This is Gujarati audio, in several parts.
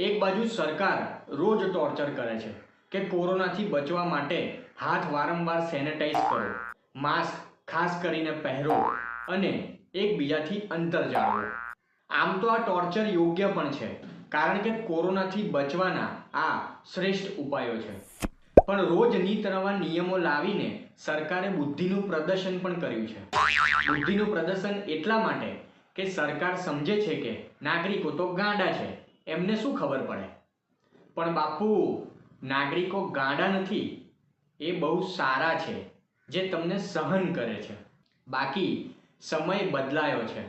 એક બાજુ સરકાર રોજ ટોર્ચર કરે છે કે કોરોનાથી બચવા માટે હાથ વારંવાર સેનેટાઈઝ કરો માસ્ક ખાસ કરીને પહેરો અને એકબીજાથી અંતર જાળવો. આમ તો આ ટોર્ચર યોગ્ય પણ છે, કારણ કે કોરોનાથી બચવાના આ શ્રેષ્ઠ ઉપાયો છે. પણ રોજ નીત નવા નિયમો લાવીને સરકારે બુદ્ધિનું પ્રદર્શન પણ કર્યું છે. બુદ્ધિનું પ્રદર્શન એટલા માટે કે સરકાર સમજે છે કે નાગરિકો તો ગાંડા છે એમને શું ખબર પડે? પણ બાપુ, નાગરિકો ગાંડા નથી. એ બહુ સારા છે, જે તમને સહન કરે છે. બાકી, સમય બદલાયો છે.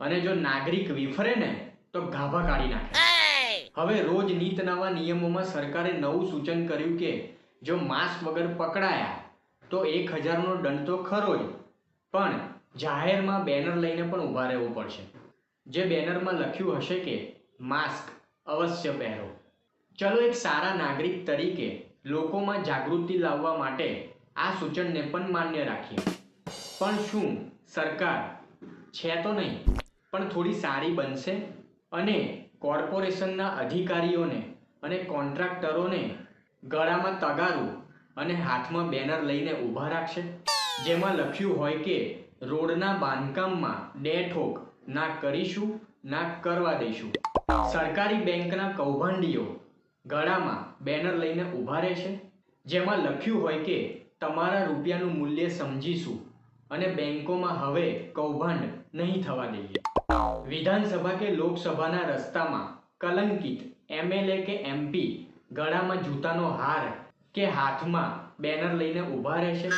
અને જો નાગરિક વિફરે ને, તો ગાભા કાઢી નાખે. હવે રોજ નીત નવા નિયમોમાં સરકારે નવું સૂચન કર્યું કે, જો માસ્ક વગર પકડાયા, તો એક હજારનો દંડ તો ખરો જ. પણ જાહેરમાં બેનર લઈને પણ ઊભા રહેવું પડશે. જે બેનરમાં લખ્યું હશે કે, માસ્ક અવશ્ય પહેરો. ચલો એક સારા નાગરિક તરીકે લોકોમાં જાગૃતિ લાવવા માટે આ સૂચનને પણ માન્ય રાખીએ. પણ શું સરકાર છે તો નહીં, પણ થોડી સારી બનશે અને કોર્પોરેશનના અધિકારીઓને અને કોન્ટ્રાક્ટરોને ગળામાં તગારું અને હાથમાં બેનર લઈને ઊભા રાખશે? જેમાં લખ્યું હોય કે રોડના બાંધકામમાં ડે ઠોક ના કરીશું, ના કરવા દઈશું. સરકારી બેંકના કૌભાંડીઓ ગળામાં બેનર લઈને ઊભા રહેશે જેમાં લખ્યું હોય કે, તમારા રૂપિયાનું મૂલ્ય સમજીશું અને બેંકોમાં હવે કૌભાંડ નહીં થવા દઈએ. વિધાનસભા કે લોકસભાના રસ્તામાં કલંકિત એમએલએ કે એમપી ગળામાં જૂતાનો હાર કે હાથમાં બેનર લઈને ઊભા રહેશે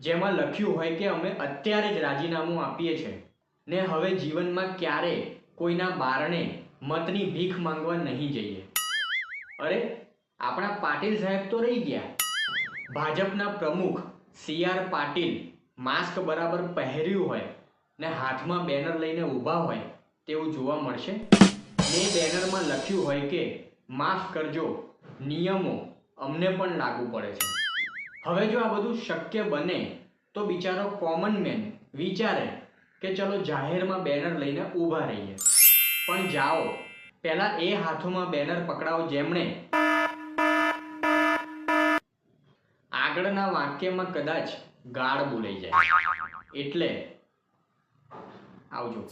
જેમાં લખ્યું હોય કે, અમે અત્યારે જ રાજીનામું આપીએ છીએ ને હવે જીવનમાં ક્યારે કોઈના બારણે મતની ભીખ માંગવા નહીં જઈએ. અરે, આપણા પાટીલ સાહેબ તો રહી ગયા. ભાજપના પ્રમુખ સી આર પાટીલ માસ્ક બરાબર પહેર્યું હોય ને હાથમાં બેનર લઈને ઊભા હોય તેવું જોવા મળશે. ને બેનરમાં લખ્યું હોય કે, માફ કરજો, નિયમો અમને પણ લાગુ પડે છે. હવે જો આ બધું શક્ય બને, તો બિચારો કોમન મેન વિચારે કે, ચલો જાહેરમાં બેનર લઈને ઊભા રહીએ. પણ જાઓ. પહેલા એ હાથોમાં બેનર પકડાવો જેમણે આગળના વાક્યમાં કદાચ ગાળ બોલાઈ જાય. એટલે આવજો.